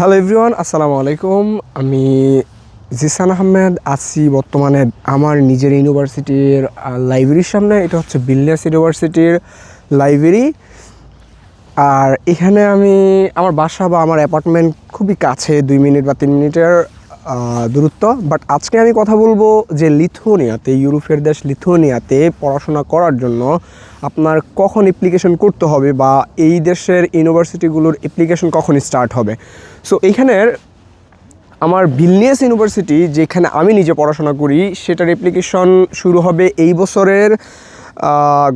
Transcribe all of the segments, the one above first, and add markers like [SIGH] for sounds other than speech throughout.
Hello everyone আসসালামু আলাইকুম। আমি জিসান আহমেদ, আছি বর্তমানে আমার নিজের ইউনিভার্সিটির লাইব্রেরির সামনে। এটা হচ্ছে বিলনেস ইউনিভার্সিটির লাইব্রেরি। আর এখানে আমি, আমার বাসা বা আমার অ্যাপার্টমেন্ট খুবই কাছে, দুই মিনিট বা তিন মিনিটের দূরত্ব। বাট আজকে আমি কথা বলব যে লিথুনিয়াতে ইউরোপের দেশ লিথুনিয়াতে পড়াশোনা করার জন্য আপনার কখন অ্যাপ্লিকেশন করতে হবে বা এই দেশের ইউনিভার্সিটিগুলোর অ্যাপ্লিকেশন কখন স্টার্ট হবে। সো এইখানের আমার বিলনিয়াস ইউনিভার্সিটি যেখানে আমি নিজে পড়াশোনা করি, সেটার অ্যাপ্লিকেশন শুরু হবে এই বছরের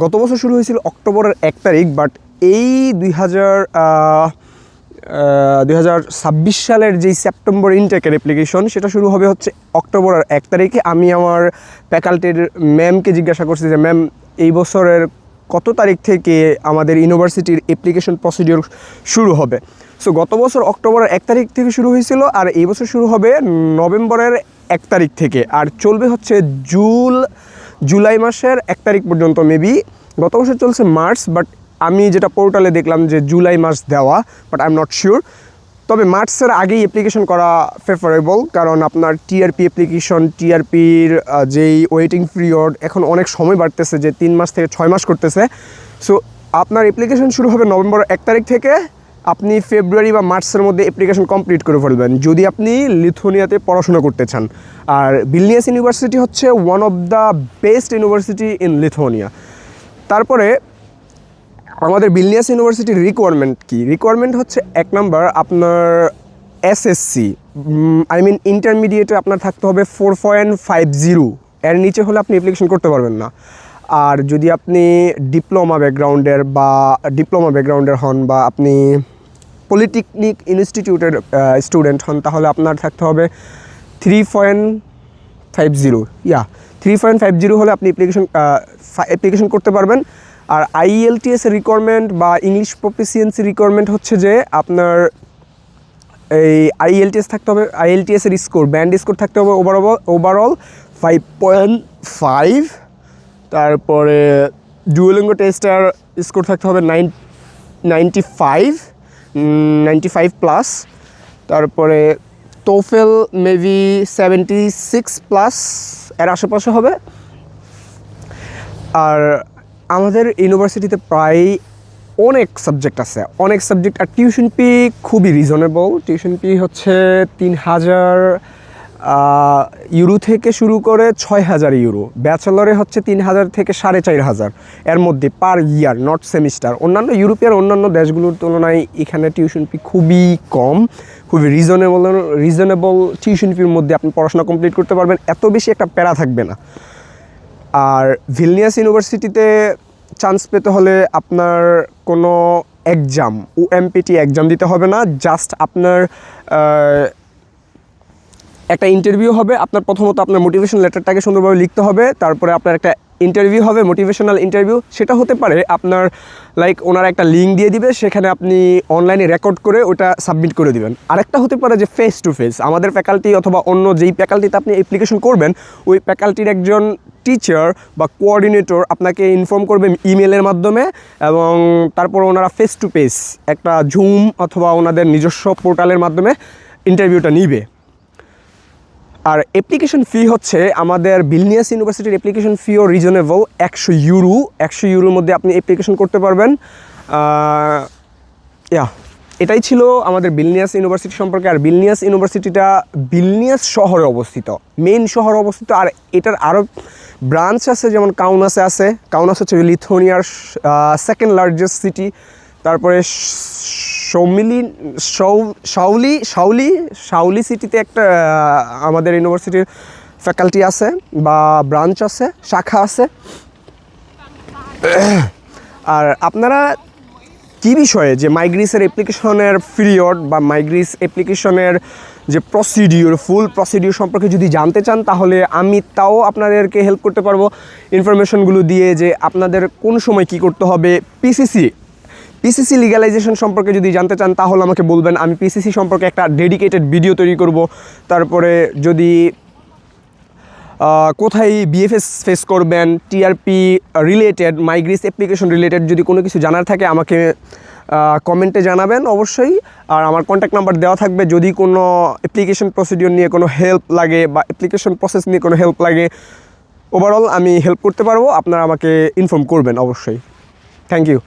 গত বছর শুরু হয়েছিল অক্টোবরের এক তারিখ বাট এই দুই হাজার ছাব্বিশ সালের যেই সেপ্টেম্বর ইনটেকের অ্যাপ্লিকেশন সেটা শুরু হবে হচ্ছে অক্টোবরের এক তারিখে। আমি আমার ফ্যাকাল্টির ম্যামকে জিজ্ঞাসা করছি যে ম্যাম এই বছরের কত তারিখ থেকে আমাদের ইউনিভার্সিটির অ্যাপ্লিকেশন প্রসিডিওর শুরু হবে? সো গত বছর অক্টোবরের এক তারিখ থেকে শুরু হয়েছিল আর এই বছর শুরু হবে নভেম্বরের এক তারিখ থেকে। আর চলবে হচ্ছে জুল, জুলাই মাসের এক তারিখ পর্যন্ত মেবি গত বছর চলছে মার্চ বাট আমি যেটা পোর্টালে দেখলাম যে জুলাই মাস দেওয়া but I am not sure তবে মার্চের আগেই অ্যাপ্লিকেশন করা প্রেফারেবল কারণ আপনার টিআরপি অ্যাপ্লিকেশন টিআরপির যেই ওয়েটিং পিরিয়ড এখন অনেক সময় বাড়তেছে যে তিন মাস থেকে ছয় মাস করতেছে। সো আপনার অ্যাপ্লিকেশন শুরু হবে নভেম্বর এক তারিখ থেকে। আপনি ফেব্রুয়ারি বা মার্চের মধ্যে অ্যাপ্লিকেশন কমপ্লিট করে ফেলবেন। যদি আপনি লিথুনিয়াতে পড়াশোনা করতে চান। আর বিলনিয়াস ইউনিভার্সিটি হচ্ছে one of the best university in Lithuania তারপরে আমাদের বিলনিয়াস ইউনিভার্সিটির রিকোয়ারমেন্ট কি? রিকোয়ারমেন্ট হচ্ছে এক নাম্বার আপনার এসএসসি আই মিন ইন্টারমিডিয়েটে আপনার থাকতে হবে ফোর পয়েন্ট ফাইভ জিরো এর নিচে হলে আপনি অ্যাপ্লিকেশন করতে পারবেন না। আর যদি আপনি ডিপ্লোমা ব্যাকগ্রাউন্ডের বা ডিপ্লোমা ব্যাকগ্রাউন্ডের হন বা আপনি পলিটেকনিক ইনস্টিটিউটের স্টুডেন্ট হন, তাহলে আপনার থাকতে হবে three point five zero yeah three point five zero হলে আপনি অ্যাপ্লিকেশন অ্যাপ্লিকেশন করতে পারবেন। আর আইএলটিএস রিকোয়ারমেন্ট বা ইংলিশ প্রফিসিয়েন্সি রিকোয়ারমেন্ট হচ্ছে যে আপনার এই আইএলটিএস থাকতে হবে আইএলটিএস এর স্কোর ব্যান্ড স্কোর থাকতে হবে overall overall five point five তারপরে ডুয়েলিঙ্গো টেস্টার স্কোর থাকতে হবে nine ninety five ninety five plus তারপরে TOEFL maybe seventy six plus এর আশেপাশে হবে। আর আমাদের ইউনিভার্সিটিতে প্রায় অনেক সাবজেক্ট আছে। অনেক সাবজেক্ট আর টিউশন ফি খুবই রিজনেবল টিউশন ফি হচ্ছে তিন হাজার ইউরো থেকে শুরু করে ছয় হাজার ইউরো ব্যাচেলরে হচ্ছে তিন হাজার থেকে সাড়ে চার হাজার এর মধ্যে পার ইয়ার নট সেমিস্টার অন্যান্য ইউরোপের অন্যান্য দেশগুলোর তুলনায় এখানে টিউশন ফি খুবই কম। খুবই রিজনেবল রিজনেবল টিউশন ফির মধ্যে আপনি পড়াশোনা কমপ্লিট করতে পারবেন। এত বেশি একটা প্যারা থাকবে না। আর ভিলনিয়াস ইউনিভার্সিটিতে চান্স পেতে হলে আপনার কোনো এক্সাম ওএমপিটি এক্সাম দিতে হবে না। জাস্ট আপনার একটা ইন্টারভিউ হবে। আপনার প্রথমত আপনার মোটিভেশন লেটারটাকে সুন্দরভাবে লিখতে হবে। তারপরে আপনার একটা ইন্টারভিউ হবে মোটিভেশনাল ইন্টারভিউ সেটা হতে পারে আপনার লাইক ওনারা একটা লিঙ্ক দিয়ে দিবে। সেখানে আপনি অনলাইনে রেকর্ড করে ওটা সাবমিট করে দিবেন। আরেকটা হতে পারে যে ফেস টু ফেস আমাদের ফ্যাকাল্টি অথবা অন্য যেই ফ্যাকাল্টিতে আপনি অ্যাপ্লিকেশন করবেন, ওই ফ্যাকাল্টির একজন টিচার বা কোঅর্ডিনেটর আপনাকে ইনফর্ম করবে ইমেলের মাধ্যমে এবং তারপর ওনারা ফেস টু ফেস একটা ঝুম অথবা ওনাদের নিজস্ব পোর্টালের মাধ্যমে ইন্টারভিউটা নিবে। আর অ্যাপ্লিকেশন ফি হচ্ছে আমাদের বিলনিয়াস ইউনিভার্সিটির অ্যাপ্লিকেশন ফিও রিজনেবল একশো ইউরো একশো ইউরোর মধ্যে আপনি অ্যাপ্লিকেশন করতে পারবেন। ইয়া এটাই ছিল আমাদের বিলনিয়াস ইউনিভার্সিটি সম্পর্কে। আর বিলনিয়াস ইউনিভার্সিটিটা বিলনিয়াস শহরে অবস্থিত মেন শহরে অবস্থিত। আর এটার আরও ব্রাঞ্চ আছে, যেমন কাউনাসে আছে। কাউনাস হচ্ছে লিথুনিয়ার সেকেন্ড লার্জেস্ট সিটি তারপরে সৌমিলি সাউলি সাউলি সাউলি সিটিতে একটা আমাদের ইউনিভার্সিটির ফ্যাকাল্টি আছে বা ব্রাঞ্চ আছে, শাখা আছে। [COUGHS] আর আপনারা কি বিষয়ে? যে মাইগ্রিসের অ্যাপ্লিকেশনের পিরিয়ড বা মাইগ্রিস অ্যাপ্লিকেশনের যে প্রসিডিওর ফুল প্রসিডিওর সম্পর্কে যদি জানতে চান, তাহলে আমি তাও আপনাদেরকে হেল্প করতে পারব। ইনফরমেশনগুলো দিয়ে যে আপনাদের কোন সময় কি করতে হবে। পিসিসি পিসিসি লিগ্যালাইজেশন সম্পর্কে যদি জানতে চান, তাহলে আমাকে বলবেন। আমি পিসিসি সম্পর্কে একটা ডেডিকেটেড ভিডিও তৈরি করব। তারপরে যদি কোথায় বিএফএস ফেস করবেন TRP related Migris application related যদি কোনো কিছু জানার থাকে, আমাকে কমেন্টে জানাবেন অবশ্যই। আর আমার কন্ট্যাক্ট নাম্বার দেওয়া থাকবে। যদি কোনো অ্যাপ্লিকেশন প্রসিডিওর নিয়ে কোনো হেল্প লাগে বা অ্যাপ্লিকেশন প্রসেস নিয়ে কোনো হেল্প লাগে ওভারঅল আমি হেল্প করতে পারব। আপনারা আমাকে ইনফর্ম করবেন অবশ্যই। Thank you